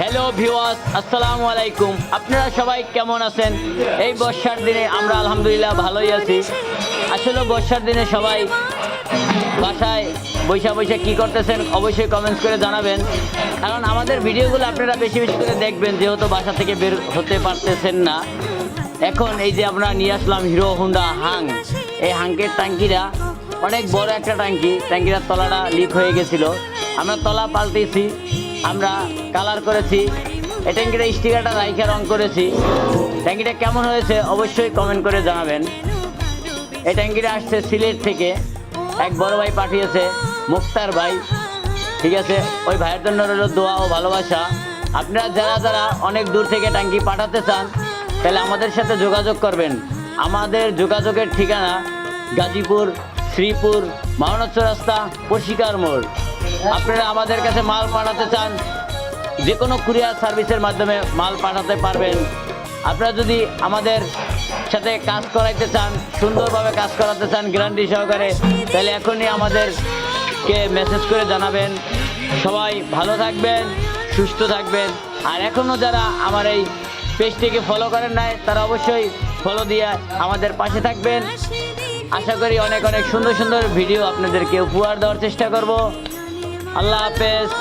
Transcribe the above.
Hello ভিওয়াস আসসালামু আলাইকুম আপনারা সবাই কেমন আছেন? এই বর্ষার দিনে আমরা আলহামদুলিল্লাহ ভালোই আছি। আসলে বর্ষার দিনে সবাই বাসায় বৈশা বৈশা কি করতেছেন অবশ্যই কমেন্টস করে জানাবেন। কারণ আমাদের ভিডিওগুলো আপনারা বেশি বেশি করে দেখবেন, যেহেতু বাসা থেকে বের হতে পারতেছেন না। এখন এই যে আমরা নিয়ে আসলাম হিরো হুন্ডা হাং। এই হাঙ্কের ট্যাঙ্কিটা অনেক বড় একটা ট্যাঙ্কি। ট্যাঙ্কিটার তলাটা লিক হয়ে গেছিল। আমরা তলা পাল্টেছি। আমরা কালার করেছি। এই ট্যাঙ্কিটা স্টিকারটা রাইখে রং করেছি। ট্যাঙ্কিটা কেমন হয়েছে অবশ্যই কমেন্ট করে জানাবেন। এই ট্যাঙ্কিটা আসছে সিলেট থেকে। এক বড় ভাই পাঠিয়েছে, মুক্তার ভাই। ঠিক আছে? ওই ভাইয়ের জন্য রইল দোয়া ও ভালোবাসা। আপনারা যারা যারা অনেক দূর থেকে ট্যাঙ্কি পাঠাতে চান, তাহলে আমাদের সাথে যোগাযোগ করবেন। আমাদের যোগাযোগের ঠিকানা গাজীপুর, শ্রীপুর মাওনাচ্ছ রাস্তা পশিকার মোড়। আপনারা আমাদের কাছে মাল পাঠাতে চান যে কোনো কুরিয়ার সার্ভিসের মাধ্যমে মাল পাঠাতে পারবেন। আপনারা যদি আমাদের সাথে কাজ করাইতে চান, সুন্দরভাবে কাজ করাতে চান গ্যারান্টি সহকারে, তাহলে এখনই আমাদেরকে মেসেজ করে জানাবেন। সবাই ভালো থাকবেন, সুস্থ থাকবেন। আর এখনও যারা আমার এই পেজটিকে ফলো করেন নাই, তারা অবশ্যই ফলো দিয়ে আমাদের পাশে থাকবেন। আশা করি অনেক অনেক সুন্দর সুন্দর ভিডিও আপনাদেরকে উপহার দেওয়ার চেষ্টা করব। আল্লাহ হাফেজ